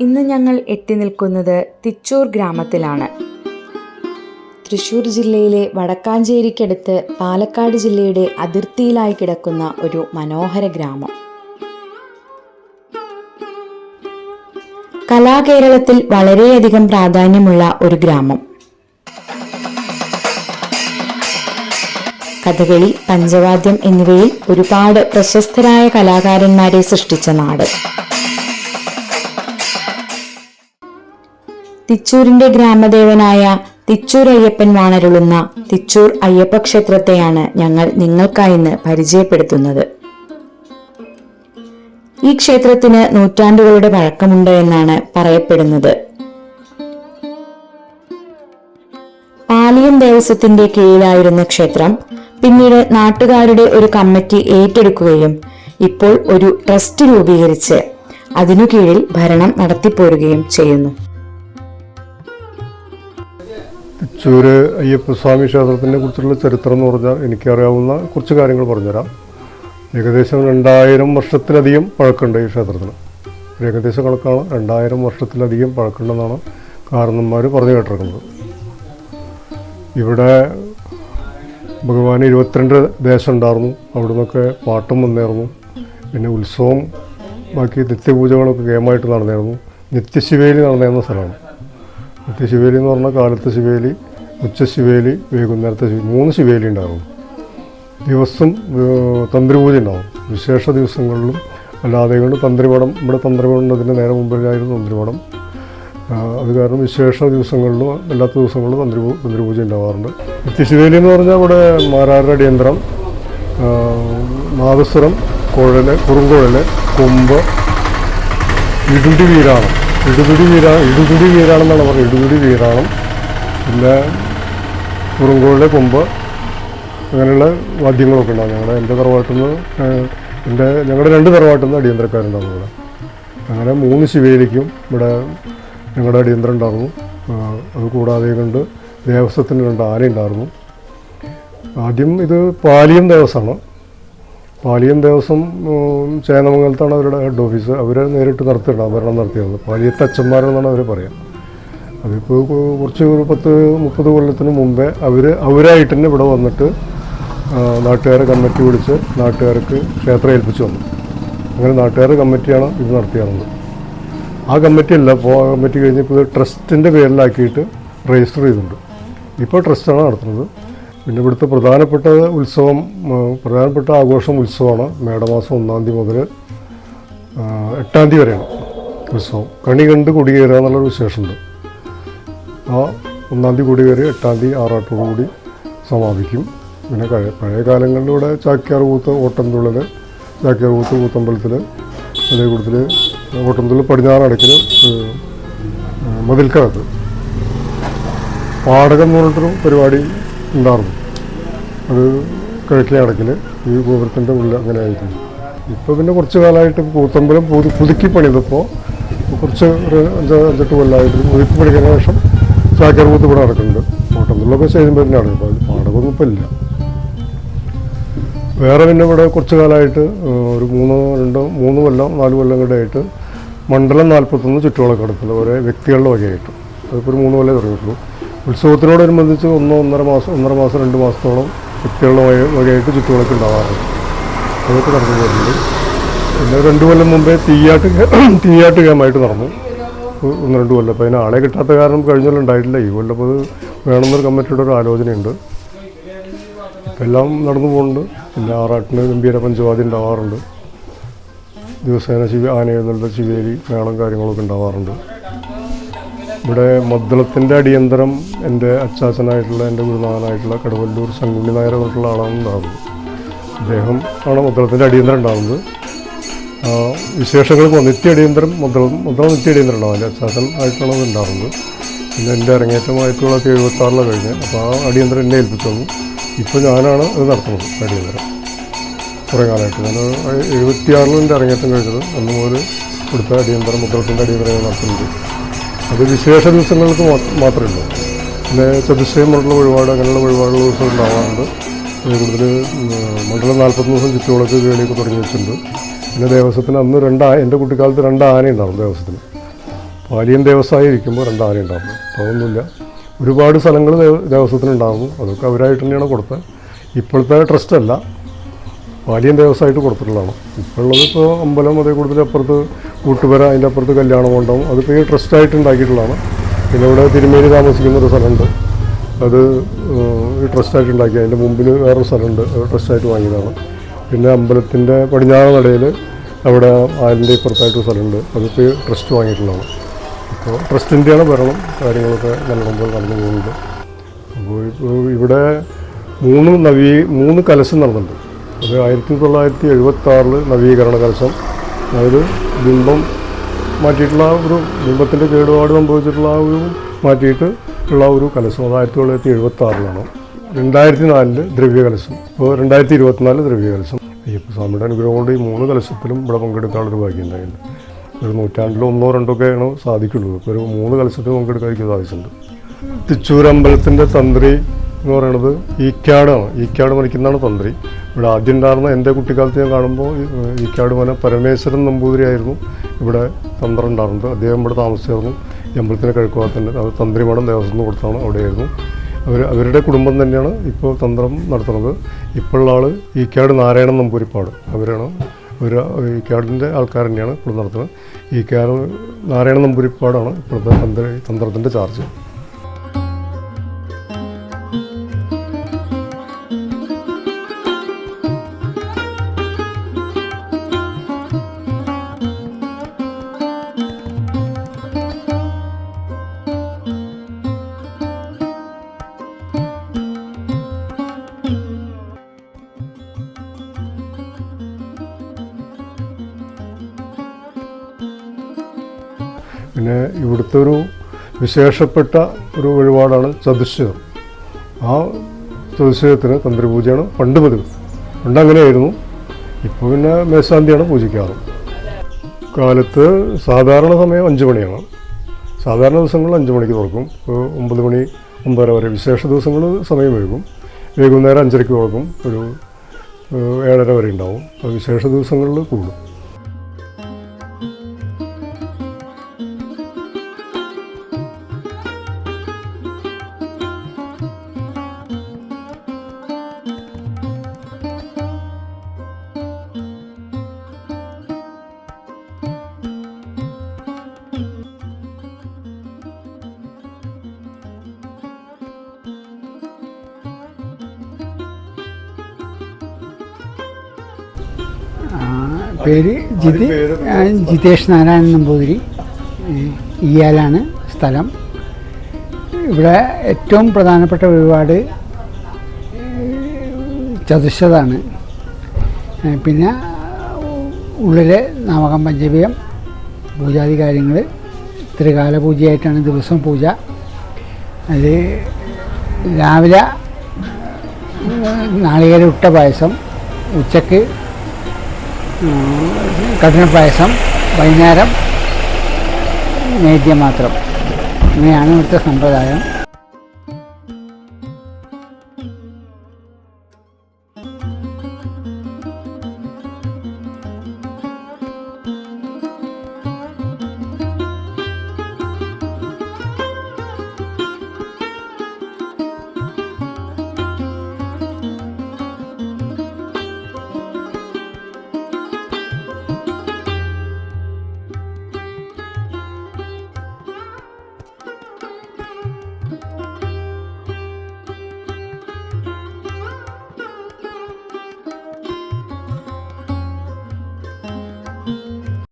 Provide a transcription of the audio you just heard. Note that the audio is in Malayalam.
ഇന്ന് ഞങ്ങൾ എത്തി നിൽക്കുന്നത് തിച്ചൂർ ഗ്രാമത്തിലാണ്. തൃശൂർ ജില്ലയിലെ വടക്കാഞ്ചേരിക്കടുത്ത് പാലക്കാട് ജില്ലയുടെ അതിർത്തിയിലായി കിടക്കുന്ന ഒരു മനോഹര ഗ്രാമം. കലാകേരളത്തിൽ വളരെയധികം പ്രാധാന്യമുള്ള ഒരു ഗ്രാമം. കഥകളി പഞ്ചവാദ്യം എന്നിവയിൽ ഒരുപാട് പ്രശസ്തരായ കലാകാരന്മാരെ സൃഷ്ടിച്ച നാട്. തിച്ചൂരിന്റെ ഗ്രാമദേവനായ തിച്ചൂർ അയ്യപ്പൻ വാണരുളുന്ന തിച്ചൂർ അയ്യപ്പ ക്ഷേത്രത്തെയാണ് ഞങ്ങൾ നിങ്ങൾക്കായി ഇന്ന് പരിചയപ്പെടുത്തുന്നത്. ഈ ക്ഷേത്രത്തിന് നൂറ്റാണ്ടുകളുടെ പഴക്കമുണ്ട് എന്നാണ് പറയപ്പെടുന്നത്. പാലിയം ദേവസ്വത്തിന്റെ കീഴിലായിരുന്ന ക്ഷേത്രം പിന്നീട് നാട്ടുകാരുടെ ഒരു കമ്മിറ്റി ഏറ്റെടുക്കുകയും ഇപ്പോൾ ഒരു ട്രസ്റ്റ് രൂപീകരിച്ച് അതിനു കീഴിൽ ഭരണം നടത്തിപ്പോരുകയും ചെയ്യുന്നു. തിച്ചൂര് അയ്യപ്പസ്വാമി ക്ഷേത്രത്തിനെ കുറിച്ചുള്ള ചരിത്രം എന്ന് പറഞ്ഞാൽ എനിക്കറിയാവുന്ന കുറച്ച് കാര്യങ്ങൾ പറഞ്ഞുതരാം. ഏകദേശം രണ്ടായിരം വർഷത്തിലധികം പഴക്കമുണ്ട് ഈ ക്ഷേത്രത്തിന്. ഏകദേശം കണക്കാണ്. രണ്ടായിരം വർഷത്തിലധികം പഴക്കമുണ്ടെന്നാണ് കാരണന്മാർ പറഞ്ഞു കേട്ടിരിക്കുന്നത്. ഇവിടെ ഭഗവാൻ ഇരുപത്തിരണ്ട് ദേശം ഉണ്ടായിരുന്നു അവിടെ നിന്നൊക്കെ പാട്ടും വന്നായിരുന്നു പിന്നെ ഉത്സവം ബാക്കി നിത്യപൂജകളൊക്കെ ഗെയിമായിട്ട് നടന്നായിരുന്നു നിത്യശിവേലി നടന്നിരുന്ന സ്ഥലമാണ്. നിത്യശിവേലി എന്ന് പറഞ്ഞാൽ കാലത്തെ ശിവേലി ഉച്ച ശിവേലി വൈകുന്നേരത്തെ ശിവേലി മൂന്ന് ശിവേലി ഉണ്ടാകും. ദിവസം തന്ത്രിപൂജ ഉണ്ടാവും വിശേഷ ദിവസങ്ങളിലും അല്ലാതെ കൊണ്ട് തന്ത്രിപടം ഇവിടെ തന്ത്രിപടം അതിന്റെ നേരെ മുമ്പിലായിരുന്നു തന്ത്രിപടം. അത് കാരണം വിശേഷ ദിവസങ്ങളിലും അല്ലാത്ത ദിവസങ്ങളിലും തന്ത്രി തന്ത്രിപൂജ ഉണ്ടാവാറുണ്ട്. നിത്യശിവേലി എന്ന് പറഞ്ഞാൽ ഇവിടെ മാരാരുടെ അടിയന്തരം. നാദസ്വരം കുഴൽ കുറുങ്കുഴൽ കൊമ്പ് ഇടുണ്ടി വീരാണം ഇടുതുടി വീരാ ഇടുപിടി വീരാണെന്നാണ് പറയുന്നത് ഇടുതുടി വീരാണം. പിന്നെ കുറുങ്കോളിലെ കൊമ്പ് അങ്ങനെയുള്ള വാദ്യങ്ങളൊക്കെ ഉണ്ടാവും. ഞങ്ങളുടെ എന്റെ തറവാട്ടിൽ നിന്ന് എന്റെ ഞങ്ങളുടെ രണ്ട് തറവാട്ടിൽ നിന്ന് അടിയന്തരക്കാരുണ്ടാവും ഇവിടെ. അങ്ങനെ മൂന്ന് ശിവേലിക്കും ഇവിടെ ഞങ്ങളുടെ അടിയന്തരം ഉണ്ടായിരുന്നു. അത് കൂടാതെ കൊണ്ട് ദേവസ്വത്തിന് രണ്ട് ആന ഉണ്ടായിരുന്നു ആദ്യം ഇത് പാലിയം ദേവസ്വമാണ്. പാലിയം ദേവസ്വം ചേനമംഗലത്താണ് അവരുടെ ഹെഡ് ഓഫീസ് അവർ നേരിട്ട് നടത്തിയിട്ടുണ്ട് ഭരണം നടത്തിയത്. പാലിയത്തെ അച്ഛന്മാരെന്നാണ് അവർ പറയാം. അതിപ്പോൾ കുറച്ച് ഒരു പത്ത് മുപ്പത് കൊല്ലത്തിന് മുമ്പേ അവർ അവരായിട്ട് തന്നെ ഇവിടെ വന്നിട്ട് നാട്ടുകാരെ കമ്മിറ്റി വിളിച്ച് നാട്ടുകാർക്ക് ക്ഷേത്രം ഏൽപ്പിച്ചു വന്നു അങ്ങനെ നാട്ടുകാർ കമ്മിറ്റിയാണ് ഇത് നടത്തിയിരുന്നത് ആ കമ്മിറ്റി അല്ല അപ്പോൾ ആ കമ്മിറ്റി കഴിഞ്ഞപ്പോൾ ട്രസ്റ്റിന്റെ പേരിലാക്കിയിട്ട് രജിസ്റ്റർ ചെയ്തിട്ടുണ്ട്. ഇപ്പോൾ ട്രസ്റ്റാണ് നടത്തുന്നത്. പിന്നെ ഇവിടുത്തെ പ്രധാനപ്പെട്ട ഉത്സവം പ്രധാനപ്പെട്ട ആഘോഷം ഉത്സവമാണ്. മേടമാസം ഒന്നാം തീയതി മുതൽ എട്ടാം തീയതി വരെയാണ് ഉത്സവം. കണി കണ്ട് കൊടിയേറുക എന്നുള്ളൊരു വിശേഷമുണ്ട്. ആ ഒന്നാം തീയതി കൊടിയേറി എട്ടാം തീയതി ആറാട്ടോടുകൂടി സമാപിക്കും. പിന്നെ പഴയ പഴയ കാലങ്ങളിലൂടെ ചാക്യാർ കൂത്ത് ഓട്ടംതുള്ളൽ ചാക്യാർ കൂത്ത് കൂത്തമ്പലത്തിൽ അതേ കൂട്ടത്തിൽ ഓട്ടംതുള്ളൽ പടിഞ്ഞാറടക്കിൽ മതിൽക്കകത്ത്. പാടകം എന്ന് പറഞ്ഞിട്ടൊരു പരിപാടി ഉണ്ടായിരുന്നു അത് കിഴക്കേ അടക്കിൽ ഈ ഗോപുരത്തിന്റെ ഉള്ളിൽ അങ്ങനെ ആയിരുന്നു. ഇപ്പോൾ പിന്നെ കുറച്ച് കാലമായിട്ട് കൂത്തമ്പലം പുതു പുതുക്കി പണിതപ്പോൾ കുറച്ച് ഒരു അഞ്ച് അഞ്ചെട്ട് കൊല്ലമായിട്ട് പുതുക്കി പണിക്കുന്ന ശേഷം ചാക്കർ കൂത്ത് ഇവിടെ നടക്കുന്നുണ്ട്. കോട്ടമ്പലൊക്കെ ചെയ്യുമ്പോൾ നടക്കും. അപ്പോൾ പാടകമൊന്നും ഇപ്പം ഇല്ല. വേറെ പിന്നെ ഇവിടെ കുറച്ച് കാലമായിട്ട് ഒരു മൂന്ന് രണ്ട് മൂന്ന് കൊല്ലം നാല് കൊല്ലം കൂടെ ആയിട്ട് മണ്ഡലം നാൽപ്പത്തൊന്ന് ചുറ്റുവിളക്ക് നടക്കുന്നത് ഓരോ വ്യക്തികളുടെ വകയായിട്ട്. അതിപ്പോൾ ഒരു മൂന്ന് കൊല്ലം തുടങ്ങിയിട്ടുള്ളൂ. ഉത്സവത്തിനോടനുബന്ധിച്ച് ഒന്നോ ഒന്നര മാസം ഒന്നര മാസം രണ്ട് മാസത്തോളം കുട്ടികളുടെ വഴി വകയായിട്ട് ചുറ്റുവിളക്ക് ഉണ്ടാവാറുണ്ട്. അതൊക്കെ നടന്നു പോയിട്ടുണ്ട് പിന്നെ രണ്ട് കൊല്ലം മുമ്പേ തീയാട്ട് തീയാട്ട് ക്യാമ്പായിട്ട് നടന്നു. ഒന്ന് രണ്ട് കൊല്ലം. അപ്പോൾ അതിന് ആളെ കിട്ടാത്ത കാരണം കഴിഞ്ഞ കൊല്ലം ഉണ്ടായിട്ടില്ല. ഈ കൊല്ലം അത് വേണമെന്നൊരു കമ്മിറ്റിയുടെ ഒരു ആലോചനയുണ്ട്. എല്ലാം നടന്നു പോകുന്നുണ്ട്. പിന്നെ ആറാട്ടിന് ഗംഭീര പഞ്ചവാദി ഉണ്ടാവാറുണ്ട്. ദിവസേന ശിവ ആനയെന്നുള്ള ശിവേലി മേളം കാര്യങ്ങളൊക്കെ ഉണ്ടാവാറുണ്ട്. ഇവിടെ മദ്ദളത്തിന്റെ അടിയന്തരം എന്റെ അച്ചാച്ചനായിട്ടുള്ള എന്റെ ഗുരുനാഥനായിട്ടുള്ള കടവല്ലൂർ ശങ്കുണ്ണി നായർ പറഞ്ഞിട്ടുള്ള ആളാണ് ഉണ്ടാകുന്നത് അദ്ദേഹം ആണ് മദ്ദളത്തിന്റെ അടിയന്തരം ഉണ്ടാകുന്നത് വിശേഷങ്ങൾക്ക് നിത്യ അടിയന്തരം മദ്ദളം മദ്ദളം നിത്യ അടിയന്തരം ഉണ്ടാവും. എന്റെ അച്ചാച്ചൻ ആയിട്ടുള്ളത് ഉണ്ടാകുന്നത് പിന്നെ എന്റെ അരങ്ങേറ്റമായിട്ടുള്ള എഴുപത്തി ആറിലാണ് കഴിഞ്ഞത്. അപ്പോൾ ആ അടിയന്തരം എന്നെ ഏൽപ്പിച്ചു ഇപ്പോൾ ഞാനാണ് അത് നടത്തുന്നത് അടിയന്തരം. കുറേ കാലമായിട്ട്. ഞാൻ എഴുപത്തിയാറിലും എന്റെ അരങ്ങേറ്റം കഴിഞ്ഞത്. അന്ന് ഇവിടുത്തെ അടിയന്തരം മുദ്രത്തിന്റെ അടിയന്തരം നടത്തുന്നുണ്ട് അത് വിശേഷ ദിവസങ്ങൾക്ക് മാത്രമേ ഉള്ളൂ പിന്നെ ചതുശ്ശയം പറഞ്ഞുള്ള വഴിപാട് അങ്ങനെയുള്ള വഴിപാടുള്ള ദിവസം ഉണ്ടാവാറുണ്ട്. കൂടുതൽ മണ്ഡലം നാൽപ്പത്തി ദിവസം ചുറ്റുവിളക്ക് കേളിയൊക്കെ തുടങ്ങി വെച്ചിട്ടുണ്ട്. പിന്നെ ദേവസ്വത്തിന് അന്ന് രണ്ട് എന്റെ കുട്ടിക്കാലത്ത് രണ്ട് ആന ഉണ്ടാവും ദേവസ്വത്തിന്. പാലിയൻ ദേവസ്വമായി ഇരിക്കുമ്പോൾ രണ്ട് ആന ഉണ്ടാവും അതൊന്നുമില്ല. ഒരുപാട് സ്ഥലങ്ങൾ ദേവസ്വത്തിനുണ്ടായിരുന്നു. അതൊക്കെ അവരായിട്ട് തന്നെയാണ് കൊടുത്തത്. ഇപ്പോഴത്തെ ട്രസ്റ്റ് പാലിയൻ ദേവസ്വമായിട്ട് കൊടുത്തിട്ടുള്ളതാണ്. ഇപ്പോഴുള്ളത് ഇപ്പോൾ അമ്പലം അതേ കൂടുതൽ അപ്പുറത്ത് കൂട്ടുപെര അതിന്റെ അപ്പുറത്ത് കല്യാണം ഉണ്ടാവും അതിപ്പോൾ ഈ ട്രസ്റ്റായിട്ട് ഉണ്ടാക്കിയിട്ടുള്ളതാണ്. പിന്നെ ഇവിടെ തിരുമേനി താമസിക്കുന്ന ഒരു സ്ഥലമുണ്ട്. അത് ട്രസ്റ്റായിട്ട് ഉണ്ടാക്കി. അതിന്റെ മുമ്പിൽ വേറൊരു സ്ഥലമുണ്ട്. ട്രസ്റ്റ് ട്രസ്റ്റായിട്ട് വാങ്ങിയതാണ്. പിന്നെ അമ്പലത്തിന്റെ പടിഞ്ഞാറ് നടയിൽ അവിടെ ആലിന്റെ ഇപ്പുറത്തായിട്ട് സ്ഥലമുണ്ട്. അതിപ്പോൾ ട്രസ്റ്റ് വാങ്ങിയിട്ടുള്ളതാണ്. അപ്പോൾ ട്രസ്റ്റിന്റെയാണ് ഭരണം. കാര്യങ്ങളൊക്കെ നല്ലോണം നടന്നു പോകുന്നുണ്ട്. അപ്പോൾ ഇപ്പോൾ ഇവിടെ മൂന്ന് നവീ മൂന്ന് കലശം നടന്നുണ്ട് അത് ആയിരത്തി തൊള്ളായിരത്തി എഴുപത്തി ആറിൽ നവീകരണ കലശം. അതായത് ബിംബം മാറ്റിയിട്ടുള്ള ഒരു ബിംബത്തിന്റെ കേടുപാട് സംഭവിച്ചിട്ടുള്ള ഒരു മാറ്റിയിട്ട് ഉള്ള ഒരു കലശം അത് ആയിരത്തി തൊള്ളായിരത്തി എഴുപത്തി ആറിലാണ് രണ്ടായിരത്തി നാലിൽ ദ്രവ്യ കലശം ഇപ്പോൾ രണ്ടായിരത്തി ഇരുപത്തിനാല് ദ്രവ്യ കലശം അയ്യപ്പ സ്വാമിയുടെ അനുഗ്രഹം കൊണ്ട് ഈ മൂന്ന് കലശത്തിലും ഇവിടെ പങ്കെടുക്കാനുള്ളൊരു ഭാഗ്യം ഉണ്ടായിട്ടുണ്ട് ഒരു നൂറ്റാണ്ടിൽ ഒന്നോ രണ്ടോ ഒക്കെയാണ് സാധിക്കുള്ളൂ. ഇപ്പോൾ ഒരു മൂന്ന് കലശത്തിൽ പങ്കെടുക്കാൻ എനിക്ക് സാധിച്ചിട്ടുണ്ട്. തിച്ചൂരമ്പലത്തിന്റെ തന്ത്രി എന്ന് പറയുന്നത് ഈക്കാടാണ് ഈക്കാട് മണിക്കുന്നതാണ് തന്ത്രി. ഇവിടെ ആദ്യം ഉണ്ടായിരുന്ന എന്റെ കുട്ടിക്കാലത്ത് ഞാൻ കാണുമ്പോൾ ഈക്കാട് മന പരമേശ്വരൻ നമ്പൂതിരിയായിരുന്നു ഇവിടെ തന്ത്രം ഉണ്ടായിരുന്നത്. അദ്ദേഹം ഇവിടെ താമസിച്ചായിരുന്നു അമ്പലത്തിന്റെ കിഴക്കുഭാഗത്തിന്റെ അത് തന്ത്രിമഠം ദേവസ്വം കൊടുത്താണ് അവിടെയായിരുന്നു. അവർ അവരുടെ കുടുംബം തന്നെയാണ് ഇപ്പോൾ തന്ത്രം നടത്തുന്നത്. ഇപ്പോഴുള്ള ആൾ ഈക്കാട് നാരായണൻ നമ്പൂരിപ്പാട്. അവരാണ് ഒരു ഈക്കാടിന്റെ ആൾക്കാർ തന്നെയാണ് ഇപ്പോൾ നടത്തുന്നത്. ഈക്കാട് നാരായണ നമ്പൂരിപ്പാടാണ് ഇപ്പോഴത്തെ തന്ത്ര തന്ത്രത്തിന്റെ ചാർജ്. പിന്നെ ഇവിടുത്തെ ഒരു വിശേഷപ്പെട്ട ഒരു വഴിപാടാണ് ചതുശ്ശയം ആ ചതുശ്ശയത്തിന് തന്ത്രിപൂജയാണ് പണ്ട് പതിവ് പണ്ട് അങ്ങനെയായിരുന്നു ഇപ്പോൾ പിന്നെ മേശാന്തിയാണ് പൂജിക്കാറ്. കാലത്ത് സാധാരണ സമയം അഞ്ച് മണിയാണ്. സാധാരണ ദിവസങ്ങളിൽ അഞ്ച് മണിക്ക് തുറക്കും. ഒമ്പത് മണി ഒമ്പതര വരെ വിശേഷ ദിവസങ്ങൾ സമയം വൈകും. വൈകുന്നേരം അഞ്ചരയ്ക്ക് തുറക്കും. ഒരു ഏഴര വരെ ഉണ്ടാവും. വിശേഷ ദിവസങ്ങളിൽ കൂടും. പേര് ജിതി. ജിതേഷ് നാരായണൻ നമ്പൂതിരി. ഇയാലാണ് സ്ഥലം. ഇവിടെ ഏറ്റവും പ്രധാനപ്പെട്ട ഏ, ചതുശതാണ് പിന്നെ ഉള്ളിലെ നാമകം പഞ്ചവീയം പൂജാതി കാര്യങ്ങൾ ത്രികാല പൂജയായിട്ടാണ് ദിവസം പൂജ. അത് രാവിലെ നാളികേര ഉട്ട പായസം ഉച്ചയ്ക്ക് കഠിന പായസം വൈകുന്നേരം നേദ്യം മാത്രം. ഇങ്ങനെയാണ് ഇവിടുത്തെ സമ്പ്രദായം.